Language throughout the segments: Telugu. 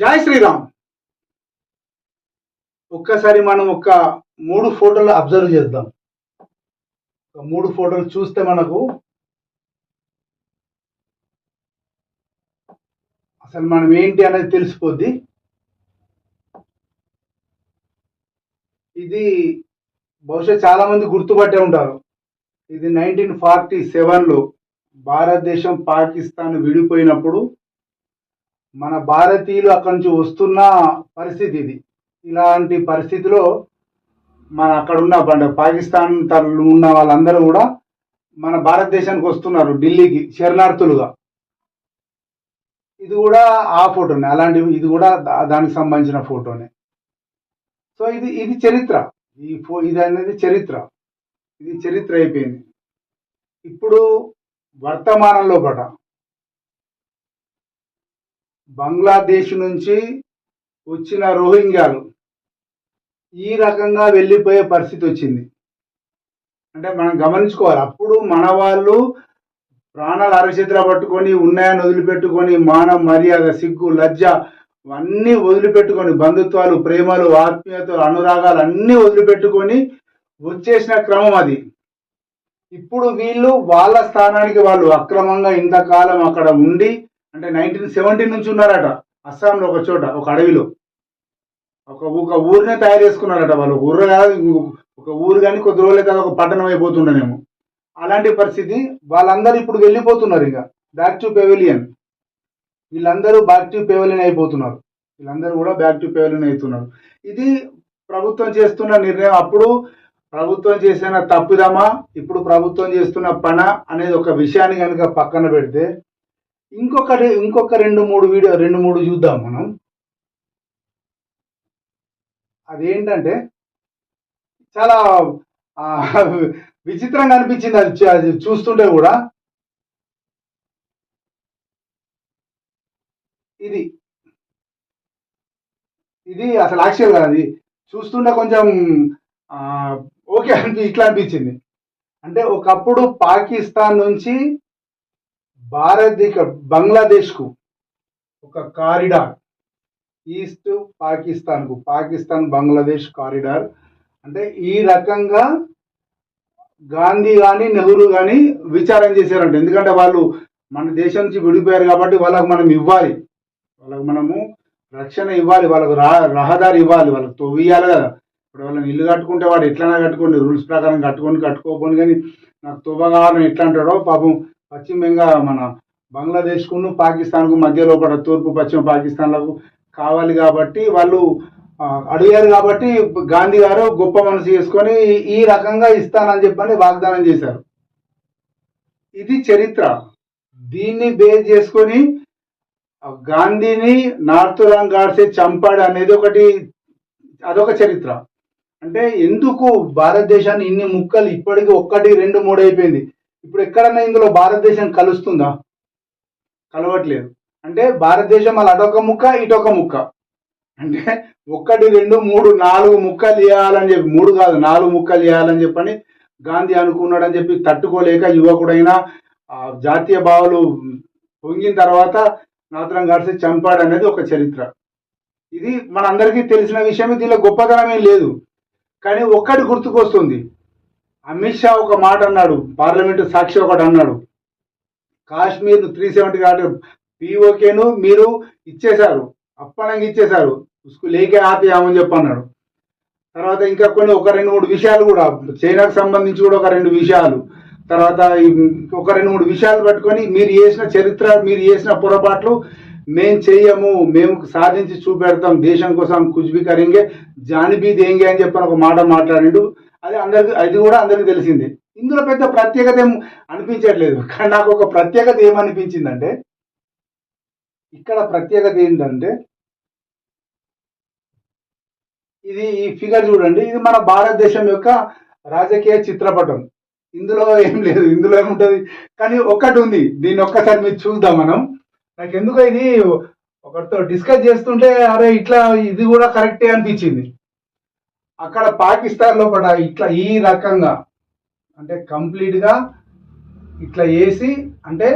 జై శ్రీరామ్. ఒక్కసారి మనం ఒక మూడు ఫోటోలు అబ్జర్వ్ చేద్దాం. ఒక మూడు ఫోటోలు చూస్తే మనకు అసలు మనం ఏంటి అనేది తెలిసిపోద్ది. ఇది బహుశా చాలా మంది గుర్తుపట్టే ఉంటారు. ఇది నైన్టీన్ ఫార్టీ సెవెన్లో భారతదేశం పాకిస్తాన్ విడిపోయినప్పుడు మన భారతీయులు అక్కడి నుంచి వస్తున్న పరిస్థితి ఇది. ఇలాంటి పరిస్థితిలో మన అక్కడ ఉన్న పాకిస్తాన్ తరలు ఉన్న వాళ్ళందరూ కూడా మన భారతదేశానికి వస్తున్నారు ఢిల్లీకి శరణార్థులుగా. ఇది కూడా ఆ ఫోటోనే అలాంటి ఇది కూడా దానికి సంబంధించిన ఫోటోనే. సో ఇది ఇది చరిత్ర. ఈ ఫో ఇది అనేది చరిత్ర. ఇది చరిత్ర అయిపోయింది. ఇప్పుడు వర్తమానంలో పట. బంగ్లాదేశ్ నుంచి వచ్చిన రోహింగ్యాలు ఈ రకంగా వెళ్ళిపోయే పరిస్థితి వచ్చింది. అంటే మనం గమనించుకోవాలి అప్పుడు మన వాళ్ళు ప్రాణాలు అరచేతిలో పట్టుకొని ఉన్నాయని వదిలిపెట్టుకొని మానం మర్యాద సిగ్గు లజ్జ అన్నీ వదిలిపెట్టుకొని బంధుత్వాలు ప్రేమలు ఆత్మీయతలు అనురాగాలు అన్నీ వదిలిపెట్టుకొని వచ్చేసిన క్రమం అది. ఇప్పుడు వీళ్ళు వాళ్ళ స్థానానికి వాళ్ళు అక్రమంగా ఇంతకాలం అక్కడ ఉండి అంటే నైన్టీన్ సెవెంటీన్ నుంచి ఉన్నారట. అస్సాంలో ఒక చోట ఒక అడవిలో. ఒక ఒక ఊరినే తయారు చేసుకున్నారట వాళ్ళు. ఊరు కాదు ఒక ఊరు కానీ కొద్ది రోజులే కాదు ఒక పట్టణం అయిపోతుండనేమో. అలాంటి పరిస్థితి వాళ్ళందరూ ఇప్పుడు వెళ్ళిపోతున్నారు ఇక. బ్యాక్ టు పెవిలియన్ వీళ్ళందరూ బ్యాక్ టు పెవిలియన్ అయిపోతున్నారు. వీళ్ళందరూ కూడా బ్యాక్ టు పెవిలియన్ అవుతున్నారు. ఇది ప్రభుత్వం చేస్తున్న నిర్ణయం. అప్పుడు ప్రభుత్వం చేసిన తప్పుదమా ఇప్పుడు ప్రభుత్వం చేస్తున్న పన అనేది ఒక విషయాన్ని కనుక పక్కన పెడితే ఇంకొకటి ఇంకొక రెండు మూడు వీడియో రెండు మూడు చూద్దాం మనం. అదేంటంటే చాలా విచిత్రంగా అనిపించింది అది అది చూస్తుంటే కూడా. ఇది. ఇది అసలు యాక్చువల్గా అది చూస్తుంటే కొంచెం ఓకే అనిపి ఇట్లా అనిపించింది. అంటే ఒకప్పుడు పాకిస్తాన్ నుంచి భారతదేశ బంగ్లాదేశ్కు ఒక కారిడార్ ఈస్ట్ పాకిస్తాన్కు పాకిస్తాన్ బంగ్లాదేశ్ కారిడార్. అంటే ఈ రకంగా గాంధీ కానీ నెహ్రూ కానీ విచారం చేశారంట. ఎందుకంటే వాళ్ళు మన దేశం నుంచి విడిపోయారు కాబట్టి వాళ్ళకు మనం ఇవ్వాలి. వాళ్ళకు మనము రక్షణ ఇవ్వాలి వాళ్ళకు రా రహదారి ఇవ్వాలి వాళ్ళకి తొవ్వియాలి కదా. ఇప్పుడు వాళ్ళని ఇల్లు కట్టుకుంటే వాడు ఎట్లైనా కట్టుకోండి రూల్స్ ప్రకారం కట్టుకొని కట్టుకోకుండా కానీ నాకు తొవ్వ కావాలని ఎట్లా అంటాడో పాపం పశ్చిమ బెంగాల్ మన బంగ్లాదేశ్కును పాకిస్తాన్కు మధ్యలో కూడా తూర్పు పశ్చిమ పాకిస్తాన్లకు కావాలి కాబట్టి వాళ్ళు అడిగారు కాబట్టి గాంధీ గారు గొప్ప మనసు చేసుకొని ఈ- రకంగా ఇస్తానని చెప్పని వాగ్దానం చేశారు. ఇది చరిత్ర. దీన్ని బేస్ చేసుకొని గాంధీని నార్తురాం గాడ్సే చంపాడు అనేది ఒకటి అదొక చరిత్ర. అంటే ఎందుకు భారతదేశాన్ని ఇన్ని ముక్కలు ఇప్పటికి ఒక్కటి రెండు మూడు అయిపోయింది? ఇప్పుడు ఎక్కడన్నా ఇందులో భారతదేశం కలుస్తుందా? కలవట్లేదు. అంటే భారతదేశం మళ్ళీ అటొక ముక్క ఇటొక ముక్క. అంటే ఒకటి రెండు మూడు నాలుగు ముక్కలు ఇవ్వాలని చెప్పి మూడు కాదు నాలుగు ముక్కలు ఇవ్వాలని చెప్పని గాంధీ అనుకున్నాడని చెప్పి తట్టుకోలేక యువకుడైన ఆ, జాతీయ భావాలు పొంగిన తర్వాత నాతరం గాడ్సే చంపాడు అనేది ఒక చరిత్ర. ఇది మనందరికీ తెలిసిన విషయమే దీనిలో గొప్పతనం ఏం లేదు. కానీ ఒక్కటి గుర్తుకొస్తుంది. అమిత్ షా ఒక మాట అన్నాడు పార్లమెంటు సాక్షి ఒకటి అన్నాడు. కాశ్మీర్ త్రీ సెవెంటీ కాదు పీఓకేను మీరు ఇచ్చేశారు అప్పనంగా ఇచ్చేశారు ఉసుకు లేకే ఆపేయామని చెప్పి అన్నాడు. తర్వాత ఇంకా కొన్ని ఒక రెండు మూడు విషయాలు కూడా చైనాకు సంబంధించి కూడా ఒక రెండు విషయాలు. తర్వాత ఒక రెండు మూడు విషయాలు పట్టుకొని మీరు చేసిన చరిత్ర మీరు చేసిన పొరపాట్లు మేము చెయ్యము మేము సాధించి చూపెడతాం దేశం కోసం కుజ్బి కరింగే జానిబీ దేంగే అని చెప్పని ఒక మాట మాట్లాడిండు. అది అందరికి అది కూడా అందరికి తెలిసిందే. ఇందులో పెద్ద ప్రత్యేకత ఏం అనిపించట్లేదు. కానీ నాకు ఒక ప్రత్యేకత ఏమనిపించిందంటే ఇక్కడ ప్రత్యేకత ఏంటంటే ఇది ఈ ఫిగర్ చూడండి. ఇది మన భారతదేశం యొక్క రాజకీయ చిత్రపటం. ఇందులో ఏం లేదు ఇందులో ఏముంటుంది? కానీ ఒక్కటి ఉంది. దీన్ని ఒక్కసారి మీరు చూద్దాం మనం. నాకు ఎందుకో ఇది ఒకరితో డిస్కస్ చేస్తుంటే అరే ఇట్లా ఇది కూడా కరెక్టే అనిపించింది. అక్కడ పాకిస్తాన్ లోపల ఇట్లా ఈ రకంగా అంటే కంప్లీట్గా ఇట్లా వేసి అంటే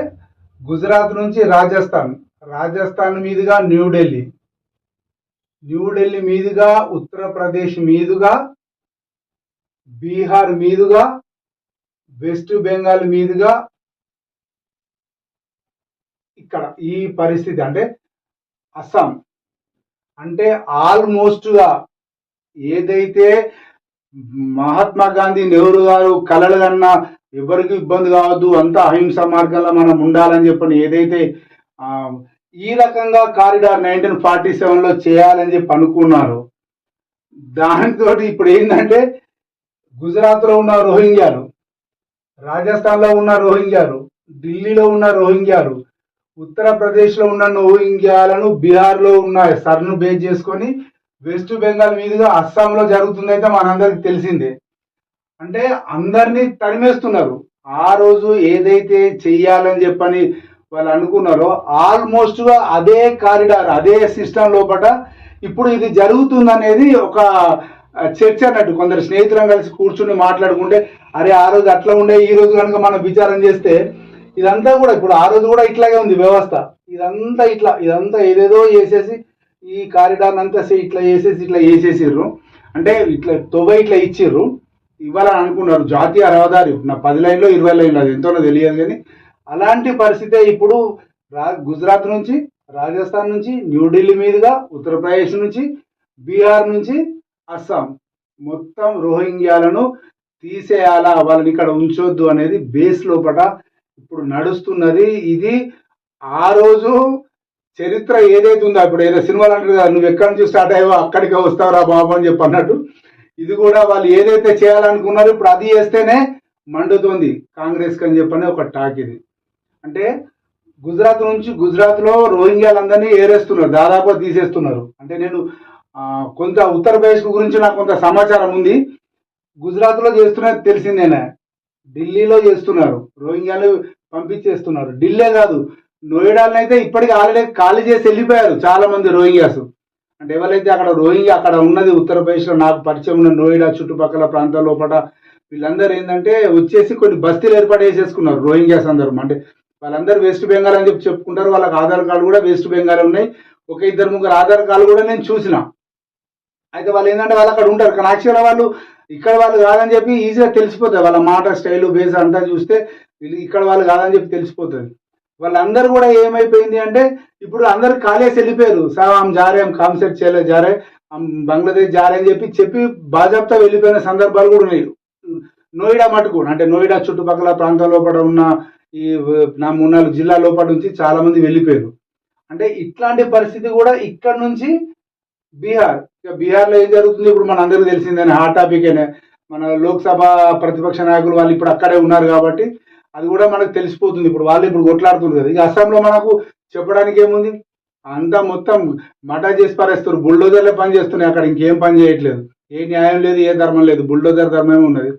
గుజరాత్ నుంచి రాజస్థాన్ రాజస్థాన్ మీదుగా న్యూఢిల్లీ న్యూఢిల్లీ మీదుగా ఉత్తరప్రదేశ్ మీదుగా బీహార్ మీదుగా వెస్ట్ బెంగాల్ మీదుగా ఇక్కడ ఈ పరిస్థితి అంటే అస్సాం. అంటే ఆల్మోస్ట్గా ఏదైతే మహాత్మా గాంధీ నెహ్రూ గారు కలలు కన్నా ఎవరికి ఇబ్బంది కావద్దు అంతా అహింస మార్గంలో మనం ఉండాలని చెప్పని ఏదైతే ఈ రకంగా కారిడార్ నైన్టీన్ ఫార్టీ సెవెన్లో చేయాలని చెప్పి అనుకున్నారు దానితో ఇప్పుడు ఏంటంటే గుజరాత్లో ఉన్న రోహింగ్యాలు రాజస్థాన్లో ఉన్న రోహింగ్యాలు ఢిల్లీలో ఉన్న రోహింగ్యాలు ఉత్తరప్రదేశ్లో ఉన్న రోహింగ్యాలను బీహార్లో ఉన్న సర్ను బేస్ చేసుకొని వెస్ట్ బెంగాల్ మీదుగా అస్సాంలో జరుగుతుందైతే మనందరికి తెలిసిందే. అంటే అందరినీ తరిమేస్తున్నారు. ఆ రోజు ఏదైతే చెయ్యాలని చెప్పని వాళ్ళు అనుకున్నారో ఆల్మోస్ట్గా అదే కారిడార్ అదే సిస్టమ్ లోపల ఇప్పుడు ఇది జరుగుతుందనేది ఒక చర్చ అన్నట్టు కొందరు స్నేహితులను కలిసి కూర్చుని మాట్లాడుకుంటే అరే ఆ రోజు అట్లా ఉండే ఈ రోజు కనుక మనం విచారం చేస్తే ఇదంతా కూడా ఇప్పుడు ఆ రోజు కూడా ఇట్లాగే ఉంది వ్యవస్థ. ఇదంతా ఇట్లా ఇదంతా ఏదేదో చేసేసి ఈ కారిడార్ అంతా సే- ఇట్లా చేసేసి ఇట్లా చేసేసిర్రు. అంటే ఇట్లా తొవ్వ ఇట్లా ఇచ్చిర్రు. ఇవ్వాలని అనుకున్నారు. జాతీయ రహదారి నా పది లైన్లో ఇరవై లైన్ అది ఎంతోనో తెలియదు కానీ అలాంటి పరిస్థితే ఇప్పుడు రా గుజరాత్ నుంచి రాజస్థాన్ నుంచి న్యూఢిల్లీ మీదుగా ఉత్తరప్రదేశ్ నుంచి బీహార్ నుంచి అస్సాం. మొత్తం రోహింగ్యాలను తీసేయాలా? వాళ్ళని ఇక్కడ ఉంచొద్దు అనేది బేస్ లోపల ఇప్పుడు నడుస్తున్నది ఇది ఆ రోజు చరిత్ర ఏదైతే ఉందో ఇప్పుడు ఏదో సినిమాలు అంటారు కదా నువ్వు ఎక్కడి నుంచి స్టార్ట్ అయ్యావో అక్కడికి వస్తావురా బాబు అని చెప్పి అన్నట్టు ఇది కూడా వాళ్ళు ఏదైతే చేయాలనుకున్నారో ఇప్పుడు అది చేస్తేనే మండుతోంది కాంగ్రెస్ అని చెప్పని ఒక టాక్ ఇది. అంటే గుజరాత్ నుంచి గుజరాత్లో రోహింగ్యాలందరినీ ఏరేస్తున్నారు దాదాపు తీసేస్తున్నారు. అంటే నేను కొంత ఉత్తరప్రదేశ్ గురించి నాకు కొంత సమాచారం ఉంది. గుజరాత్లో చేస్తున్నది తెలిసిందేనే? ఢిల్లీలో చేస్తున్నారు. రోహింగ్యాలు పంపించేస్తున్నారు. ఢిల్లీ కాదు నోయిడాలను అయితే ఇప్పటికీ ఆల్రెడీ ఖాళీ చేసి వెళ్ళిపోయారు చాలా మంది రోహింగ్యాస్. అంటే ఎవరైతే అక్కడ రోహింగ్యా అక్కడ ఉన్నది ఉత్తరప్రదేశ్లో నాకు పరిచయం ఉన్న నోయిడా చుట్టుపక్కల ప్రాంతాల లోపల వీళ్ళందరూ ఏంటంటే వచ్చేసి కొన్ని బస్తీలు ఏర్పాటు చేసేసుకున్నారు రోహింగ్యాస్ అందరూ అంటే వాళ్ళందరూ వెస్ట్ బెంగాల్ అని చెప్పి చెప్పుకుంటారు. వాళ్ళకి ఆధార్ కార్డు కూడా వెస్ట్ బెంగాల్ ఉన్నాయి. ఒక ఇద్దరు ముగ్గురు ఆధార్ కార్డు కూడా నేను చూసిన. అయితే వాళ్ళు ఏంటంటే వాళ్ళు అక్కడ ఉంటారు. కానీ యాక్చువల్గా వాళ్ళు ఇక్కడ వాళ్ళు కాదని చెప్పి ఈజీగా తెలిసిపోతుంది వాళ్ళ మాట స్టైల్ బేస్ అంతా చూస్తే ఇక్కడ వాళ్ళు కాదని చెప్పి తెలిసిపోతుంది వాళ్ళందరూ కూడా ఏమైపోయింది అంటే ఇప్పుడు అందరు కాలేసి వెళ్ళిపోయారు. సార్ ఆమె జారే ఆమె కాన్సెప్ట్ చేయలేదు జారే బంగ్లాదేశ్ జారే అని చెప్పి చెప్పి బాజాబ్తా వెళ్ళిపోయిన సందర్భాలు కూడా ఉన్నాయి. నోయిడా మటుకు అంటే నోయిడా చుట్టుపక్కల ప్రాంతం లోపల ఉన్న ఈ నా మూడు నాలుగు జిల్లా లోపల నుంచి చాలా మంది వెళ్ళిపోయారు. అంటే ఇట్లాంటి పరిస్థితి కూడా ఇక్కడ నుంచి బీహార్. ఇక బీహార్లో ఏం జరుగుతుంది? ఇప్పుడు మన అందరికీ తెలిసిందని హాట్ టాపిక్ మన లోక్సభ ప్రతిపక్ష నాయకులు వాళ్ళు ఇప్పుడు అక్కడే ఉన్నారు కాబట్టి అది కూడా మనకు తెలిసిపోతుంది. ఇప్పుడు వాళ్ళు ఇప్పుడు కొట్లాడుతున్నారు కదా. ఇక అస్సాంలో మనకు చెప్పడానికి ఏముంది? అంతా మొత్తం మటా చేసి పారేస్తారు. బుల్డోజర్లే పని చేస్తున్నాయి అక్కడ. ఇంకేం పని చేయట్లేదు. ఏ న్యాయం లేదు ఏ ధర్మం లేదు. బుల్డోజర్ ధర్మమే ఉన్నది.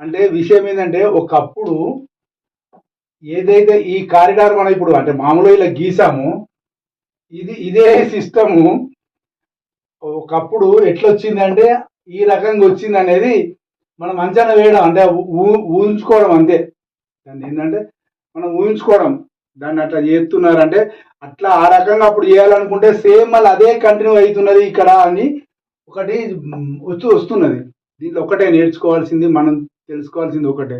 అంటే విషయం ఏంటంటే ఒకప్పుడు ఏదైతే ఈ కారిడార్ మనం ఇప్పుడు అంటే మామూలుగా ఇలా గీసాము ఇది ఇదే సిస్టము ఒకప్పుడు ఎట్లొచ్చిందంటే ఈ రకంగా వచ్చింది అనేది మనం అంచనా వేయడం అంటే ఊ- ఊహించుకోవడం అంతే. దాన్ని ఏంటంటే మనం ఊహించుకోవడం. దాన్ని అట్లా చేస్తున్నారంటే అట్లా ఆ రకంగా అప్పుడు చేయాలనుకుంటే సేమ్ మళ్ళీ అదే కంటిన్యూ అవుతున్నది ఇక్కడ అని ఒకటి వచ్చి వస్తున్నది. దీంట్లో ఒకటే నేర్చుకోవాల్సింది మనం తెలుసుకోవాల్సింది ఒకటే.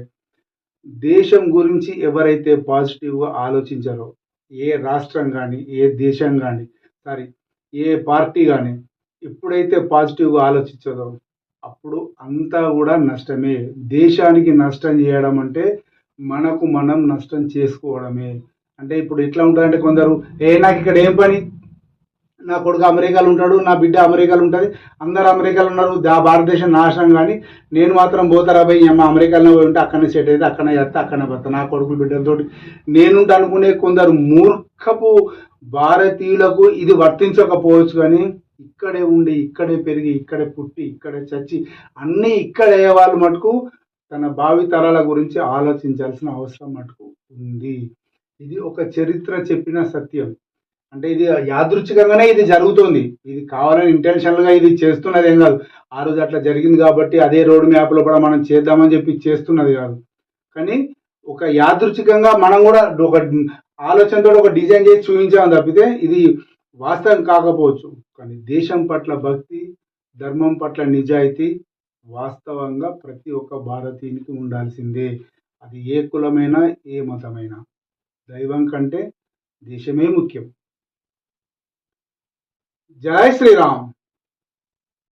దేశం గురించి ఎవరైతే పాజిటివ్గా ఆలోచించారో ఏ రాష్ట్రం కానీ ఏ దేశం కానీ సారీ ఏ పార్టీ కానీ ఎప్పుడైతే పాజిటివ్గా ఆలోచించదో అప్పుడు అంతా కూడా నష్టమే. దేశానికి నష్టం చేయడం అంటే మనకు మనం నష్టం చేసుకోవడమే. అంటే ఇప్పుడు ఎట్లా ఉంటుందంటే కొందరు ఏ నాకు ఇక్కడ ఏం పని? నా కొడుకు అమెరికాలో ఉంటాడు నా బిడ్డ అమెరికాలో ఉంటుంది అందరు అమెరికాలో ఉన్నారు దా భారతదేశం నాశనం కానీ నేను మాత్రం పోతారా పోయి? అమ్మ అమెరికాలో పోయి ఉంటే అక్కడనే సెట్ అయితే అక్కడనే చేస్తా అక్కడనే పోతా నా కొడుకులు బిడ్డలతో నేనుంటే అనుకునే కొందరు మూర్ఖపు భారతీయులకు ఇది వర్తించకపోవచ్చు కానీ ఇక్కడే ఉండి ఇక్కడే పెరిగి ఇక్కడే పుట్టి ఇక్కడే చచ్చి అన్నీ ఇక్కడే వాళ్ళు మటుకు తన భావి తరాల గురించి ఆలోచించాల్సిన అవసరం మటుకు ఉంది. ఇది ఒక చరిత్ర చెప్పిన సత్యం. అంటే ఇది యాదృచ్ఛికంగానే ఇది జరుగుతుంది. ఇది కావాలని ఇంటెన్షన్గా ఇది చేస్తున్నది ఏం కాదు. ఆ రోజు అట్లా జరిగింది కాబట్టి అదే రోడ్ మ్యాప్లో కూడా మనం చేద్దామని చెప్పి చేస్తున్నది కాదు. కానీ ఒక యాదృచ్ఛికంగా మనం కూడా ఒక ఆలోచనతో ఒక డిజైన్ చేసి చూపించామని తప్పితే ఇది వాస్తవం కాకపోవచ్చు కానీ దేశం పట్ల భక్తి ధర్మం పట్ల నిజాయితీ వాస్తవంగా ప్రతి ఒక్క భారతీయునికి ఉండాల్సిందే. అది ఏ కులమైనా ఏ మతమైనా. దైవం కంటే దేశమే ముఖ్యం. జై శ్రీరామ్.